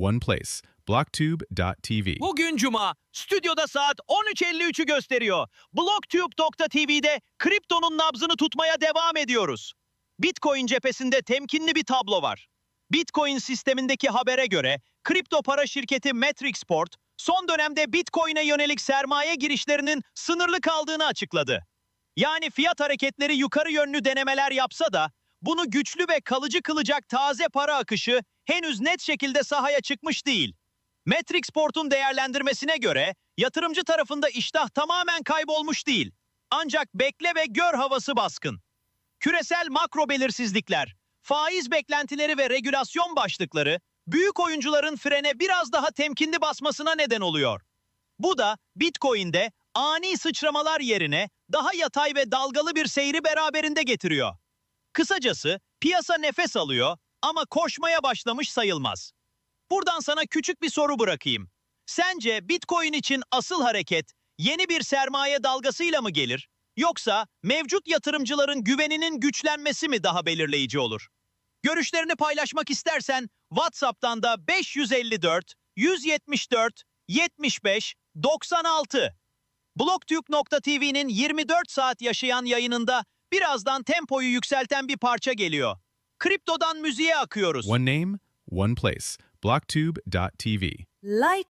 one place. Blocktube.tv. Bugün Cuma, stüdyoda saat 13.53'ü gösteriyor. Blocktube.tv'de kriptonun nabzını tutmaya devam ediyoruz. Bitcoin cephesinde temkinli bir tablo var. Bitcoin sistemindeki habere göre kripto para şirketi Matrixport son dönemde Bitcoin'e yönelik sermaye girişlerinin sınırlı kaldığını açıkladı. Yani fiyat hareketleri yukarı yönlü denemeler yapsa da bunu güçlü ve kalıcı kılacak taze para akışı henüz net şekilde sahaya çıkmış değil. Matrixport'un değerlendirmesine göre yatırımcı tarafında iştah tamamen kaybolmuş değil. Ancak bekle ve gör havası baskın. Küresel makro belirsizlikler, faiz beklentileri ve regülasyon başlıkları büyük oyuncuların frene biraz daha temkinli basmasına neden oluyor. Bu da Bitcoin'de ani sıçramalar yerine daha yatay ve dalgalı bir seyri beraberinde getiriyor. Kısacası piyasa nefes alıyor ama koşmaya başlamış sayılmaz. Buradan sana küçük bir soru bırakayım. Sence Bitcoin için asıl hareket yeni bir sermaye dalgasıyla mı gelir? Yoksa mevcut yatırımcıların güveninin güçlenmesi mi daha belirleyici olur? Görüşlerini paylaşmak istersen WhatsApp'tan da 554 174 75 96 Blocktürk.tv'nin 24 saat yaşayan yayınında birazdan tempoyu yükselten bir parça geliyor. Kriptodan müziğe akıyoruz. One name, one place. Blocktube.tv. Like